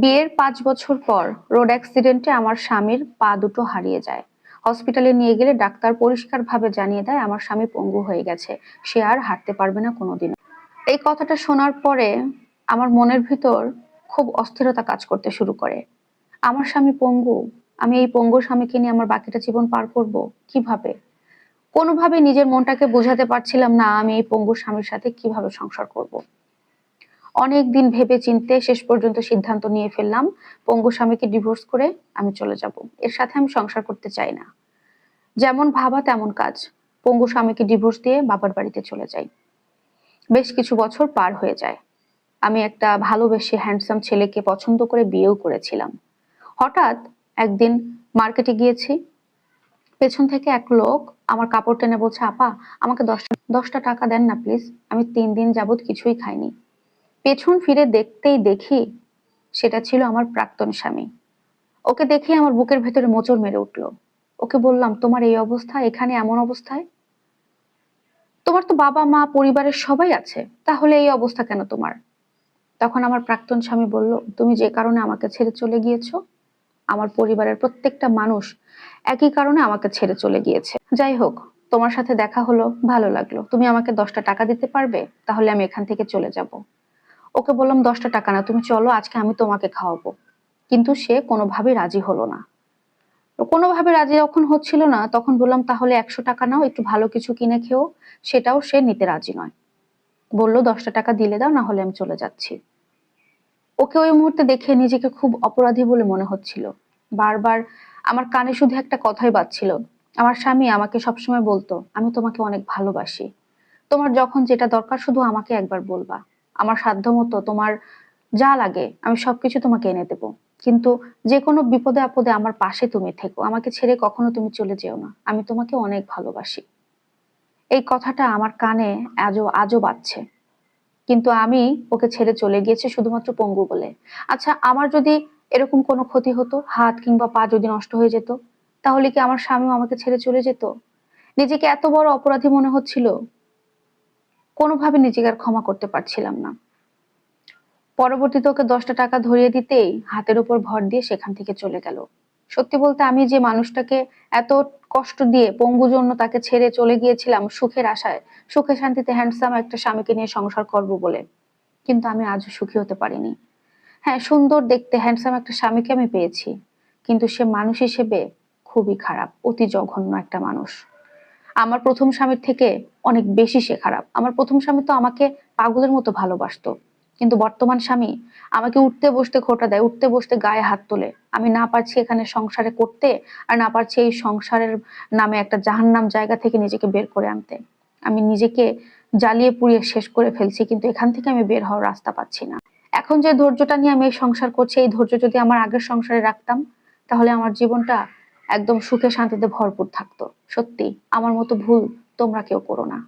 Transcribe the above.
বিয়ের পাঁচ বছর পর রোড অ্যাক্সিডেন্টে আমার স্বামীর পা দুটো হারিয়ে যায়। হসপিটালে নিয়ে গেলে ডাক্তার পরিষ্কারভাবে জানিয়ে দেয়, আমার স্বামী পঙ্গু হয়ে গেছে, সে আর হাঁটতে পারবে না কোনোদিন। এই কথাটা শোনার পরে আমার মনের ভিতর খুব অস্থিরতা কাজ করতে শুরু করে। আমার স্বামী পঙ্গু, আমি এই পঙ্গু স্বামীকে নিয়ে আমার বাকিটা জীবন পার করব কীভাবে? কোনোভাবে নিজের মনটাকে বোঝাতে পারছিলাম না আমি এই পঙ্গু স্বামীর সাথে কীভাবে সংসার করব। অনেক দিন ভেবে চিনতে শেষ পর্যন্ত সিদ্ধান্ত নিয়ে ফেললাম। পঙ্গু স্বামীকে ডিভোর্স করে আমি চলে যাব। এর সাথে আমি সংসার করতে চাই না। যেমন ভাবা তেমন কাজ। পঙ্গু স্বামীকে ডিভোর্স দিয়ে বাবার বাড়িতে চলে যাই। বেশ কিছু বছর পার হয়ে যায়। আমি একটা ভালোবেসে হ্যান্ডসাম ছেলেকে পছন্দ করে বিয়েও করেছিলাম। হঠাৎ একদিন মার্কেটে গিয়েছি। পেছন থেকে এক লোক আমার কাপড় টেনে বলছে, আপা, আমাকে দশটা দশটা টাকা দেন না প্লিজ আমি তিন দিন যাবত কিছুই খাইনি। পেছন ফিরে দেখতেই দেখি সেটা ছিল আমার প্রাক্তন স্বামী। ওকে দেখে আমার বুকের ভেতরে মোচড় মেরে উঠল। ওকে বললাম, তোমার এই অবস্থা এখানে এমন অবস্থায়? তোমার তো বাবা, মা, পরিবারের সবাই আছে, তাহলে এই অবস্থা কেন তোমার? তখন আমার প্রাক্তন স্বামী বলল, তুমি যে কারণে আমাকে ছেড়ে চলে গিয়েছো, আমার পরিবারের প্রত্যেকটা মানুষ একই কারণে আমাকে ছেড়ে চলে গিয়েছে। যাই হোক, তোমার সাথে দেখা হলো, ভালো লাগল। তুমি আমাকে দশটা টাকা দিতে পারবে, তাহলে আমি এখান থেকে চলে যাব। ওকে বললাম, দশটা টাকা না তুমি চলো, আজকে আমি তোমাকে খাওয়াবো। কিন্তু সে কোনোভাবেই রাজি হলো না। কোনোভাবে রাজি যখন হচ্ছিল না, তখন বললাম, তাহলে একশো টাকা নাও, একটু ভালো কিছু কিনে খেও। সেটাও সে নিতে রাজি নয়। বলল, দশটা টাকা দিলে দাও না হলে আমি চলে যাচ্ছি। ওকে ওই মুহূর্তে দেখে নিজেকে খুব অপরাধী বলে মনে হচ্ছিল। বারবার আমার কানে শুধু একটা কথাই বাজছিল। আমার স্বামী আমাকে সবসময় বলতো, আমি তোমাকে অনেক ভালোবাসি। তোমার যখন যেটা দরকার, শুধু আমাকে একবার বলবা। আমার সাধ্য মতো তোমার যা লাগে, আমি সবকিছু তোমাকে এনে দেবো। কিন্তু যে কোনো বিপদে আপদে আমার পাশে তুমি থেকো। আমাকে ছেড়ে কখনো তুমি চলে যেও না। আমি তোমাকে অনেক ভালোবাসি। এই কথাটা আমার কানে আজও আজও বাজছে। কিন্তু আমি ওকে ছেড়ে চলে গিয়েছি শুধুমাত্র পঙ্গু বলে। আচ্ছা আমার যদি এরকম কোনো ক্ষতি হতো, হাত কিংবা পা যদি নষ্ট হয়ে যেত, তাহলে কি আমার স্বামীও আমাকে ছেড়ে চলে যেত? নিজেকে এত বড় অপরাধী মনে হচ্ছিল? কোনোভাবে নিজেকে আর ক্ষমা করতে পারছিলাম না। পরবর্তীতে ওকে দশটা টাকা ধরিয়ে দিতেই হাতের উপর ভর দিয়ে সেখান থেকে চলে গেল। সত্যি বলতে আমি যে মানুষটাকে এত কষ্ট দিয়ে পঙ্গু জন্য তাকে ছেড়ে চলে গিয়েছিলাম সুখের আশায়, সুখে শান্তিতে হ্যান্ডসাম একটা স্বামীকে নিয়ে সংসার করব বলে। কিন্তু আমি আজও সুখী হতে পারিনি। হ্যাঁ সুন্দর দেখতে হ্যান্ডসাম একটা স্বামীকে আমি পেয়েছি, কিন্তু সে মানুষ হিসেবে খুবই খারাপ, অতি জঘন্য একটা মানুষ। আমার প্রথম স্বামীর থেকে অনেক বেশি সে খারাপ। আমার প্রথম স্বামী তো আমাকে পাগলের মতো ভালোবাসতো। কিন্তু বর্তমান স্বামী আমাকে উঠতে বসতে খোটা দেয়, উঠতে বসতে গায়ে হাত তোলে। আমি না পারছি এখানে সংসারে করতে আর না পারছি এই সংসারের নামে একটা জাহান্নাম জায়গা থেকে নিজেকে বের করে আনতে। আমি নিজেকে জ্বালিয়ে পুড়িয়ে শেষ করে ফেলছি, কিন্তু এখান থেকে আমি বের হওয়ার রাস্তা পাচ্ছি না। এখন যে ধৈর্যটা নিয়ে আমি এই সংসার করছি, এই ধৈর্য যদি আমার আগের সংসারে রাখতাম, তাহলে আমার জীবনটা একদম সুখে শান্তিতে ভরপুর থাকতো। সত্যি আমার মতো ভুল তোমরা কেউ করো না।